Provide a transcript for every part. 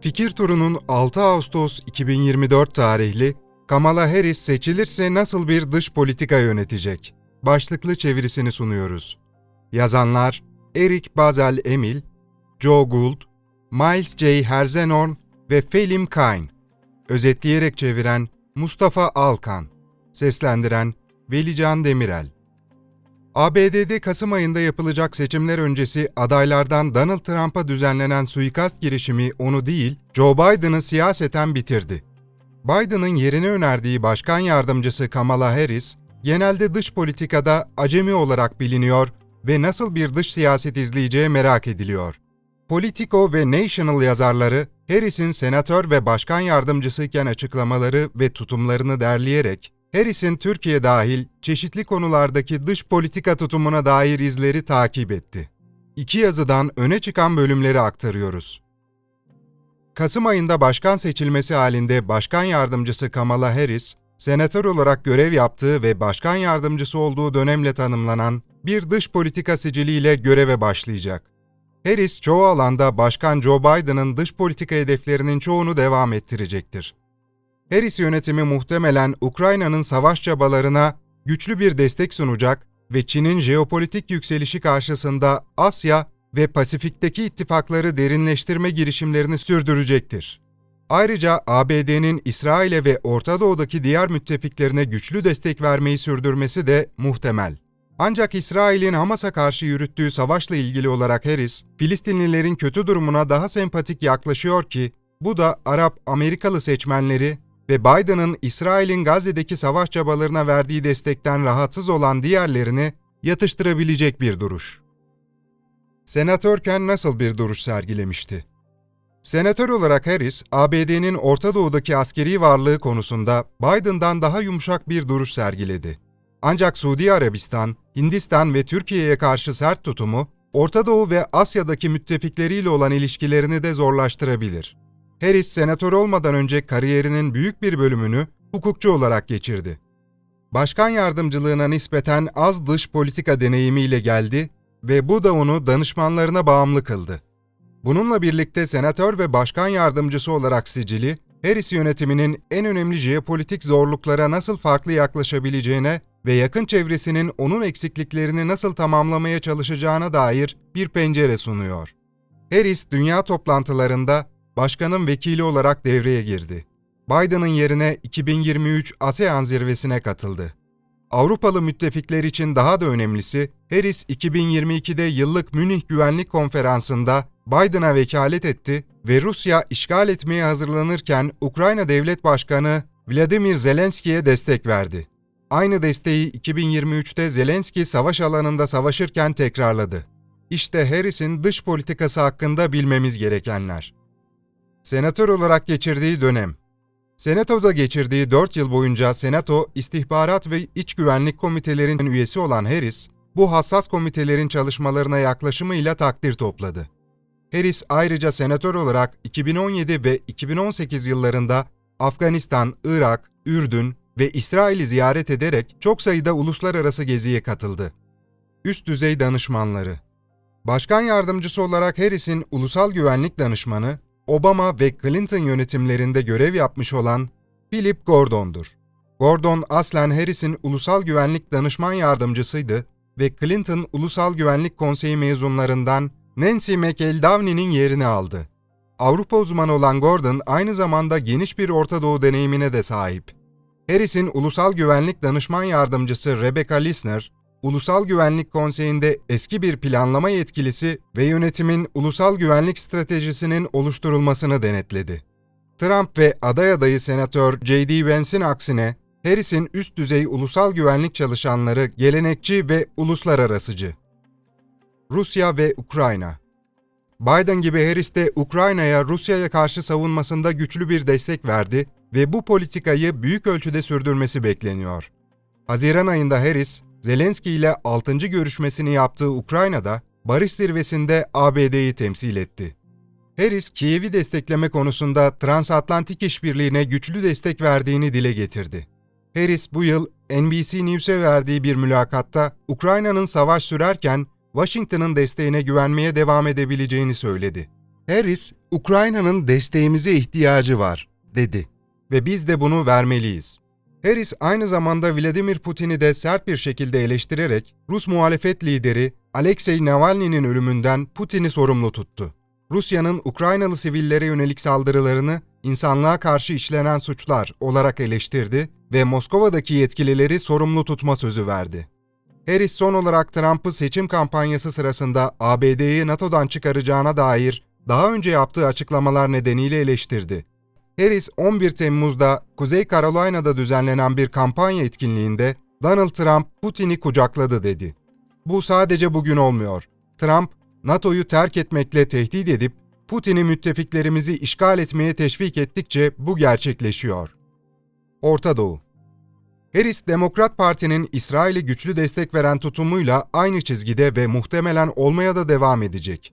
Fikir turunun 6 Ağustos 2024 tarihli Kamala Harris seçilirse nasıl bir dış politika yönetecek? Başlıklı çevirisini sunuyoruz. Yazanlar Eric Bazel Emil, Joe Gould, Miles J. Herzenhorn ve Felim Kain. Özetleyerek çeviren Mustafa Alkan. Seslendiren Velican Demirel. ABD'de Kasım ayında yapılacak seçimler öncesi adaylardan Donald Trump'a düzenlenen suikast girişimi onu değil, Joe Biden'ı siyaseten bitirdi. Biden'ın yerine önerdiği başkan yardımcısı Kamala Harris, genelde dış politikada acemi olarak biliniyor ve nasıl bir dış siyaset izleyeceği merak ediliyor. Politico ve National yazarları, Harris'in senatör ve başkan yardımcısıyken açıklamaları ve tutumlarını derleyerek, Harris'in Türkiye dahil çeşitli konulardaki dış politika tutumuna dair izleri takip etti. İki yazıdan öne çıkan bölümleri aktarıyoruz. Kasım ayında başkan seçilmesi halinde başkan yardımcısı Kamala Harris, senatör olarak görev yaptığı ve başkan yardımcısı olduğu dönemle tanımlanan bir dış politika siciliyle göreve başlayacak. Harris çoğu alanda Başkan Joe Biden'ın dış politika hedeflerinin çoğunu devam ettirecektir. Harris yönetimi muhtemelen Ukrayna'nın savaş çabalarına güçlü bir destek sunacak ve Çin'in jeopolitik yükselişi karşısında Asya ve Pasifik'teki ittifakları derinleştirme girişimlerini sürdürecektir. Ayrıca ABD'nin İsrail'e ve Orta Doğu'daki diğer müttefiklerine güçlü destek vermeyi sürdürmesi de muhtemel. Ancak İsrail'in Hamas'a karşı yürüttüğü savaşla ilgili olarak Harris, Filistinlilerin kötü durumuna daha sempatik yaklaşıyor ki, bu da Arap-Amerikalı seçmenleri ve Biden'ın İsrail'in Gazze'deki savaş çabalarına verdiği destekten rahatsız olan diğerlerini yatıştırabilecek bir duruş. Senatörken nasıl bir duruş sergilemişti? Senatör olarak Harris, ABD'nin Orta Doğu'daki askeri varlığı konusunda Biden'dan daha yumuşak bir duruş sergiledi. Ancak Suudi Arabistan, Hindistan ve Türkiye'ye karşı sert tutumu, Orta Doğu ve Asya'daki müttefikleriyle olan ilişkilerini de zorlaştırabilir. Harris senatör olmadan önce kariyerinin büyük bir bölümünü hukukçu olarak geçirdi. Başkan yardımcılığına nispeten az dış politika deneyimiyle geldi ve bu da onu danışmanlarına bağımlı kıldı. Bununla birlikte senatör ve başkan yardımcısı olarak sicili, Harris yönetiminin en önemli jeopolitik zorluklara nasıl farklı yaklaşabileceğine ve yakın çevresinin onun eksikliklerini nasıl tamamlamaya çalışacağına dair bir pencere sunuyor. Harris, dünya toplantılarında başkanın vekili olarak devreye girdi. Biden'ın yerine 2023 ASEAN zirvesine katıldı. Avrupalı müttefikler için daha da önemlisi, Harris 2022'de yıllık Münih Güvenlik Konferansı'nda Biden'a vekalet etti ve Rusya işgal etmeye hazırlanırken Ukrayna Devlet Başkanı Vladimir Zelenski'ye destek verdi. Aynı desteği 2023'te Zelenski savaş alanında savaşırken tekrarladı. İşte Harris'in dış politikası hakkında bilmemiz gerekenler. Senatör olarak geçirdiği dönem Senato'da geçirdiği 4 yıl boyunca Senato İstihbarat ve İç Güvenlik Komitelerinin üyesi olan Harris, bu hassas komitelerin çalışmalarına yaklaşımıyla takdir topladı. Harris ayrıca senatör olarak 2017 ve 2018 yıllarında Afganistan, Irak, Ürdün ve İsrail'i ziyaret ederek çok sayıda uluslararası geziye katıldı. Üst düzey danışmanları Başkan yardımcısı olarak Harris'in ulusal güvenlik danışmanı, Obama ve Clinton yönetimlerinde görev yapmış olan Philip Gordon'dur. Gordon aslen Harris'in ulusal güvenlik danışman yardımcısıydı ve Clinton Ulusal Güvenlik Konseyi mezunlarından Nancy McEldowney'nin yerini aldı. Avrupa uzmanı olan Gordon aynı zamanda geniş bir Orta Doğu deneyimine de sahip. Harris'in Ulusal Güvenlik Danışman Yardımcısı Rebecca Lisner, Ulusal Güvenlik Konseyi'nde eski bir planlama yetkilisi ve yönetimin ulusal güvenlik stratejisinin oluşturulmasını denetledi. Trump ve aday adayı Senatör J.D. Vance'in aksine Harris'in üst düzey ulusal güvenlik çalışanları gelenekçi ve uluslararasıcı. Rusya ve Ukrayna Biden gibi Harris de Ukrayna'ya Rusya'ya karşı savunmasında güçlü bir destek verdi ve bu politikayı büyük ölçüde sürdürmesi bekleniyor. Haziran ayında Harris, Zelenski ile 6. görüşmesini yaptığı Ukrayna'da barış zirvesinde ABD'yi temsil etti. Harris, Kiev'i destekleme konusunda transatlantik işbirliğine güçlü destek verdiğini dile getirdi. Harris bu yıl NBC News'e verdiği bir mülakatta Ukrayna'nın savaş sürerken Washington'ın desteğine güvenmeye devam edebileceğini söyledi. Harris, Ukrayna'nın desteğimize ihtiyacı var, dedi ve biz de bunu vermeliyiz. Harris aynı zamanda Vladimir Putin'i de sert bir şekilde eleştirerek Rus muhalefet lideri Alexei Navalny'nin ölümünden Putin'i sorumlu tuttu. Rusya'nın Ukraynalı sivillere yönelik saldırılarını insanlığa karşı işlenen suçlar olarak eleştirdi ve Moskova'daki yetkilileri sorumlu tutma sözü verdi. Harris son olarak Trump'ı seçim kampanyası sırasında ABD'yi NATO'dan çıkaracağına dair daha önce yaptığı açıklamalar nedeniyle eleştirdi. Harris 11 Temmuz'da Kuzey Carolina'da düzenlenen bir kampanya etkinliğinde Donald Trump Putin'i kucakladı dedi. Bu sadece bugün olmuyor. Trump, NATO'yu terk etmekle tehdit edip Putin'i müttefiklerimizi işgal etmeye teşvik ettikçe bu gerçekleşiyor. Orta Doğu Harris, Demokrat Parti'nin İsrail'e güçlü destek veren tutumuyla aynı çizgide ve muhtemelen olmaya da devam edecek.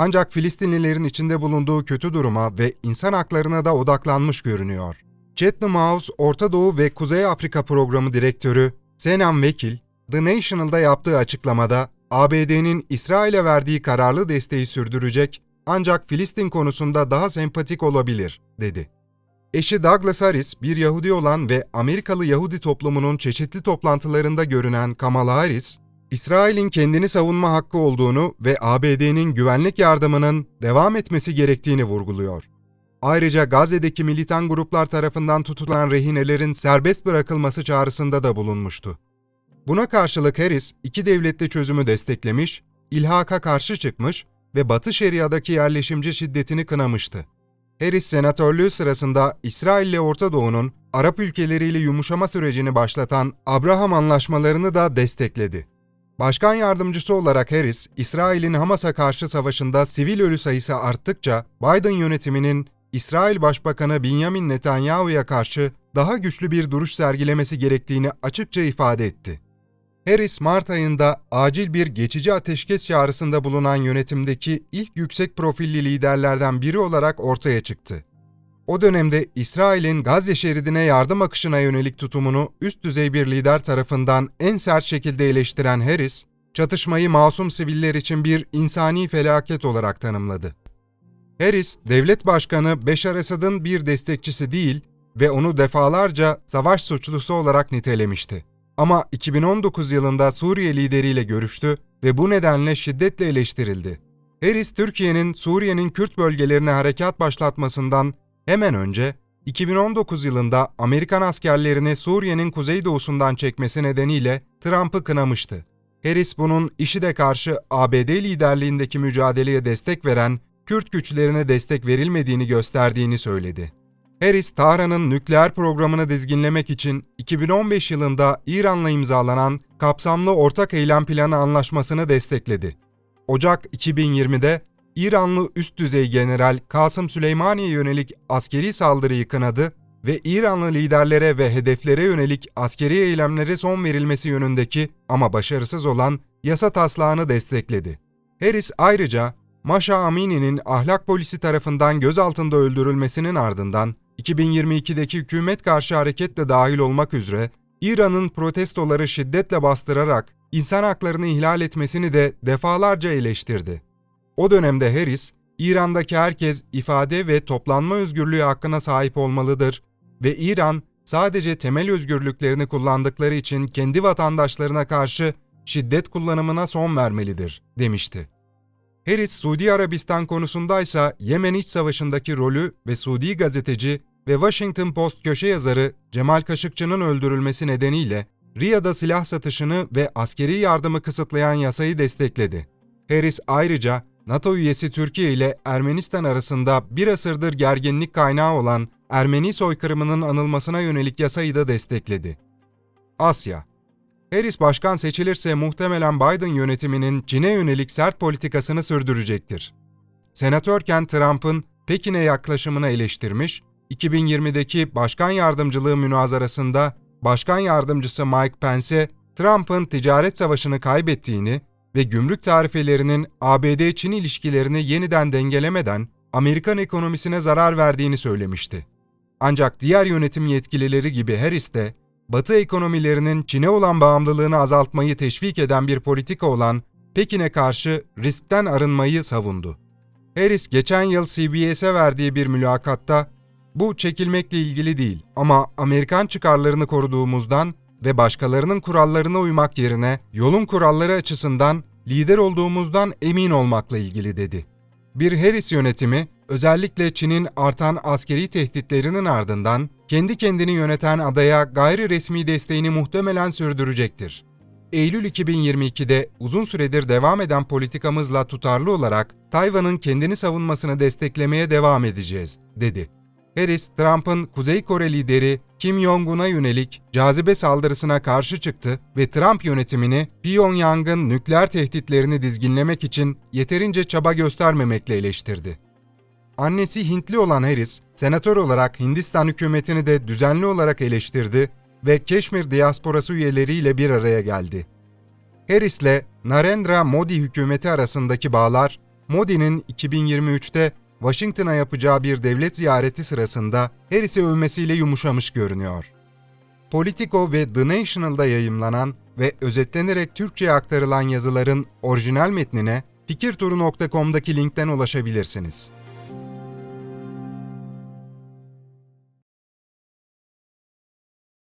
Ancak Filistinlilerin içinde bulunduğu kötü duruma ve insan haklarına da odaklanmış görünüyor. Chatham House Orta Doğu ve Kuzey Afrika Programı Direktörü Senan Vekil, The National'da yaptığı açıklamada ABD'nin İsrail'e verdiği kararlı desteği sürdürecek ancak Filistin konusunda daha sempatik olabilir, dedi. Eşi Douglas Harris, bir Yahudi olan ve Amerikalı Yahudi toplumunun çeşitli toplantılarında görünen Kamala Harris, İsrail'in kendini savunma hakkı olduğunu ve ABD'nin güvenlik yardımının devam etmesi gerektiğini vurguluyor. Ayrıca Gazze'deki militan gruplar tarafından tutulan rehinelerin serbest bırakılması çağrısında da bulunmuştu. Buna karşılık Harris, iki devletli çözümü desteklemiş, ilhaka karşı çıkmış ve Batı Şeria'daki yerleşimci şiddetini kınamıştı. Harris senatörlüğü sırasında İsrail ile Orta Doğu'nun Arap ülkeleriyle yumuşama sürecini başlatan Abraham anlaşmalarını da destekledi. Başkan yardımcısı olarak Harris, İsrail'in Hamas'a karşı savaşında sivil ölü sayısı arttıkça Biden yönetiminin İsrail Başbakanı Benjamin Netanyahu'ya karşı daha güçlü bir duruş sergilemesi gerektiğini açıkça ifade etti. Harris, Mart ayında acil bir geçici ateşkes çağrısında bulunan yönetimdeki ilk yüksek profilli liderlerden biri olarak ortaya çıktı. O dönemde İsrail'in Gazze şeridine yardım akışına yönelik tutumunu üst düzey bir lider tarafından en sert şekilde eleştiren Harris, çatışmayı masum siviller için bir insani felaket olarak tanımladı. Harris, devlet başkanı Beşar Esad'ın bir destekçisi değil ve onu defalarca savaş suçlusu olarak nitelemişti. Ama 2019 yılında Suriye lideriyle görüştü ve bu nedenle şiddetle eleştirildi. Harris, Türkiye'nin Suriye'nin Kürt bölgelerine harekat başlatmasından hemen önce 2019 yılında Amerikan askerlerini Suriye'nin kuzeydoğusundan çekmesi nedeniyle Trump'ı kınamıştı. Harris bunun IŞİD'e karşı ABD liderliğindeki mücadeleye destek veren Kürt güçlerine destek verilmediğini gösterdiğini söyledi. Harris, Tahran'ın nükleer programını dizginlemek için 2015 yılında İran'la imzalanan kapsamlı ortak eylem planı anlaşmasını destekledi. Ocak 2020'de İranlı üst düzey general Kasım Süleymani'ye yönelik askeri saldırıyı kınadı ve İranlı liderlere ve hedeflere yönelik askeri eylemlere son verilmesi yönündeki ama başarısız olan yasa taslağını destekledi. Harris ayrıca Maşa Amini'nin ahlak polisi tarafından gözaltında öldürülmesinin ardından 2022'deki hükümet karşı hareketle dahil olmak üzere İran'ın protestoları şiddetle bastırarak insan haklarını ihlal etmesini de defalarca eleştirdi. O dönemde Harris, İran'daki herkes ifade ve toplanma özgürlüğü hakkına sahip olmalıdır ve İran sadece temel özgürlüklerini kullandıkları için kendi vatandaşlarına karşı şiddet kullanımına son vermelidir demişti. Harris, Suudi Arabistan konusundaysa Yemen İç Savaşı'ndaki rolü ve Suudi gazeteci ve Washington Post köşe yazarı Cemal Kaşıkçı'nın öldürülmesi nedeniyle Riyad'a silah satışını ve askeri yardımı kısıtlayan yasayı destekledi. Harris ayrıca NATO üyesi Türkiye ile Ermenistan arasında bir asırdır gerginlik kaynağı olan Ermeni soykırımının anılmasına yönelik yasayı da destekledi. Asya Harris başkan seçilirse muhtemelen Biden yönetiminin Çin'e yönelik sert politikasını sürdürecektir. Senatörken Trump'ın Pekin'e yaklaşımını eleştirmiş, 2020'deki başkan yardımcılığı münazarasında başkan yardımcısı Mike Pence, Trump'ın ticaret savaşını kaybettiğini ve gümrük tarifelerinin ABD-Çin ilişkilerini yeniden dengelemeden Amerikan ekonomisine zarar verdiğini söylemişti. Ancak diğer yönetim yetkilileri gibi Harris de Batı ekonomilerinin Çin'e olan bağımlılığını azaltmayı teşvik eden bir politika olan Pekin'e karşı riskten arınmayı savundu. Harris geçen yıl CBS'e verdiği bir mülakatta bu çekilmekle ilgili değil ama Amerikan çıkarlarını koruduğumuzdan ve başkalarının kurallarına uymak yerine yolun kuralları açısından lider olduğumuzdan emin olmakla ilgili dedi. Bir Harris yönetimi özellikle Çin'in artan askeri tehditlerinin ardından kendi kendini yöneten adaya gayri resmi desteğini muhtemelen sürdürecektir. Eylül 2022'de uzun süredir devam eden politikamızla tutarlı olarak Tayvan'ın kendini savunmasını desteklemeye devam edeceğiz, dedi. Harris, Trump'ın Kuzey Kore lideri Kim Jong-un'a yönelik cazibe saldırısına karşı çıktı ve Trump yönetimini Pyongyang'ın nükleer tehditlerini dizginlemek için yeterince çaba göstermemekle eleştirdi. Annesi Hintli olan Harris, senatör olarak Hindistan hükümetini de düzenli olarak eleştirdi ve Keşmir diasporası üyeleriyle bir araya geldi. Harris'le Narendra Modi hükümeti arasındaki bağlar, Modi'nin 2023'te Washington'a yapacağı bir devlet ziyareti sırasında Harris'i övmesiyle yumuşamış görünüyor. Politico ve The National'da yayımlanan ve özetlenerek Türkçe'ye aktarılan yazıların orijinal metnine fikirturu.com'daki linkten ulaşabilirsiniz.